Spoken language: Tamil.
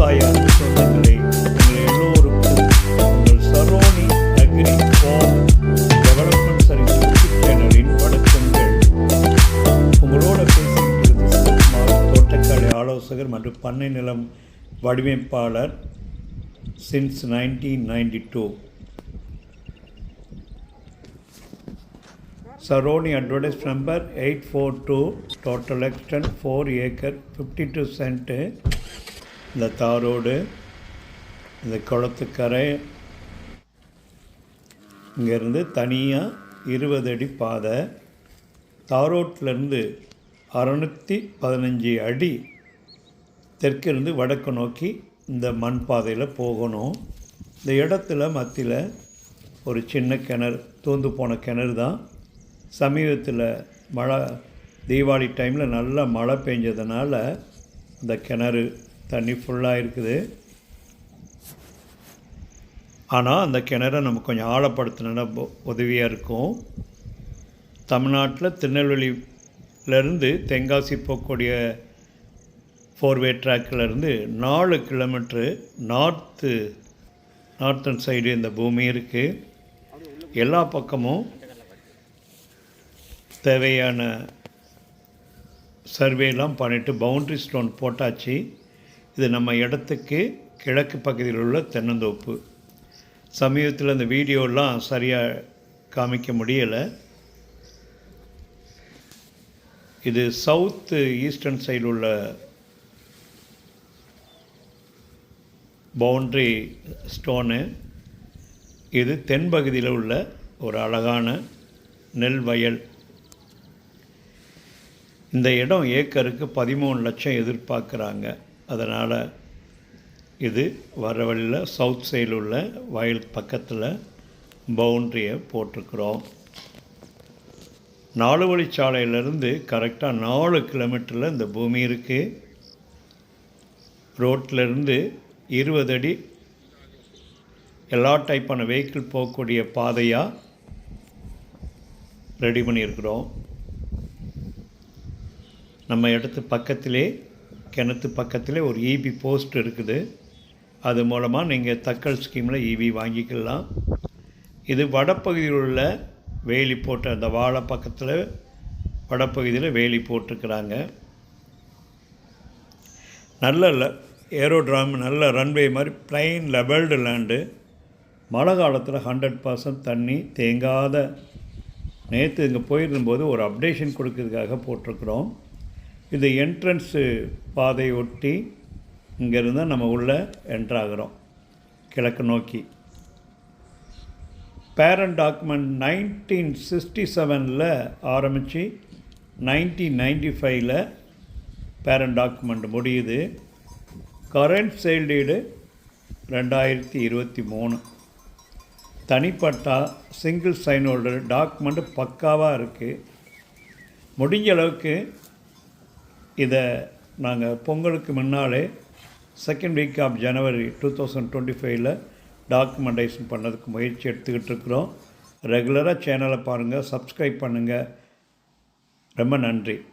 விவசாய அன்பு சொந்தங்களே உங்கள் எல்லோருக்கும் உங்கள் Saroni agri farm development service YouTube சேனலின் வணக்கங்கள். உங்களோட பேசுகிறது சிவகுமார் தோட்டக்கலை ஆலோசகர் மற்றும் பண்ணை நிலம் வடிவமைப்பாளர் since nineteen ninety two Saroni advertise number 842 total extent 4 acre 52 cent. இந்த தாரோடு இந்த குளத்துக்கரை இங்கேருந்து தனியாக இருபது அடி பாதை தாரோட்லேருந்து அறநூற்றி பதினஞ்சு அடி தெற்கிருந்து வடக்கு நோக்கி இந்த மண் பாதையில் போகணும். இந்த இடத்துல மத்தியில் ஒரு சின்ன கிணறு தூந்து போன கிணறு தான். சமீபத்தில் மழை தீபாவளி டைமில் நல்லா மழை பெஞ்சதுனால இந்த கிணறு தண்ணி ஃபுல்லாக இருக்குது. ஆனால் அந்த கிணறை நம்ம கொஞ்சம் ஆழப்படுத்தினா உதவியாக இருக்கும். தமிழ்நாட்டில் திருநெல்வேலியிலேருந்து தென்காசி போகக்கூடிய ஃபோர்வே ட்ராக்கிலேருந்து நாலு கிலோமீட்ரு நார்த்து நார்த்தன் சைடு இந்த பூமி இருக்குது எல்லா பக்கமும் தேவையான சர்வேலாம் பண்ணிவிட்டு பவுண்ட்ரி ஸ்டோன் போட்டாச்சு. இது நம்ம இடத்துக்கு கிழக்கு பகுதியில் உள்ள தென்னந்தோப்பு. சமீபத்தில் அந்த வீடியோலாம் சரியாக காமிக்க முடியலை. இது சவுத்து ஈஸ்டர்ன் சைடில் உள்ள பவுண்ட்ரி ஸ்டோனு. இது தென்பகுதியில் உள்ள ஒரு அழகான நெல் வயல். இந்த இடம் ஏக்கருக்கு பதிமூணு லட்சம் எதிர்பார்க்குறாங்க. அதனால் இது வர வழியில் சவுத் சைடில் உள்ள வயல் பக்கத்தில் பவுண்ட்ரியை போட்டிருக்கிறோம். நாலு வழிச்சாலையிலேருந்து கரெக்டாக நாலு கிலோமீட்டரில் இந்த பூமி இருக்குது ரோட்டிலேருந்து இருபது அடி எல்லா டைப்பான வெஹிக்கிள் போகக்கூடிய பாதையாக ரெடி பண்ணியிருக்கிறோம். நம்ம இடத்து பக்கத்திலே கிணத்து பக்கத்தில் ஒரு இபி போஸ்ட் இருக்குது. அது மூலமாக நீங்கள் தக்கல் ஸ்கீமில் இபி வாங்கிக்கலாம். இது வடப்பகுதியில் உள்ள வேலி போட்ட அந்த வாழை பக்கத்தில் வடப்பகுதியில் வேலி போட்டிருக்கிறாங்க. நல்ல ஏரோட்ராம் நல்ல ரன்வே மாதிரி ப்ளைன் லெவல்டு லேண்டு மழை காலத்தில் ஹண்ட்ரட் பர்சன்ட் தண்ணி தேங்காத. நேற்று இங்கே போயிருந்தபோது ஒரு அப்டேஷன் கொடுக்கறதுக்காக போட்டிருக்கிறோம். இது என்ட்ரன்ஸு பாதை ஒட்டி இங்கேருந்து நம்ம உள்ளே என்ட்ராகிறோம் கிழக்கு நோக்கி. பேரண்ட் டாக்குமெண்ட் நைன்டீன் சிக்ஸ்டி செவனில் ஆரம்பித்து நைன்டீன் நைன்டி ஃபைவ்ல பேரண்ட் டாக்குமெண்ட் முடியுது கரண்ட் செயல்டீடு ரெண்டாயிரத்தி இருபத்தி மூணு. தனிப்பட்டா சிங்கிள் சைன் ஹோல்டர் டாக்குமெண்ட்டு பக்காவாக இருக்குது முடிஞ்ச அளவுக்கு இதை நாங்கள் பொங்கலுக்கு முன்னாலே second week of January two thousand twenty ஃபைவ்ல டாக்குமெண்டேஷன் பண்ணதுக்கு முயற்சி எடுத்துக்கிட்டு இருக்கிறோம். ரெகுலராக சேனலை பாருங்கள் சப்ஸ்கிரைப் பண்ணுங்கள் ரொம்ப நன்றி.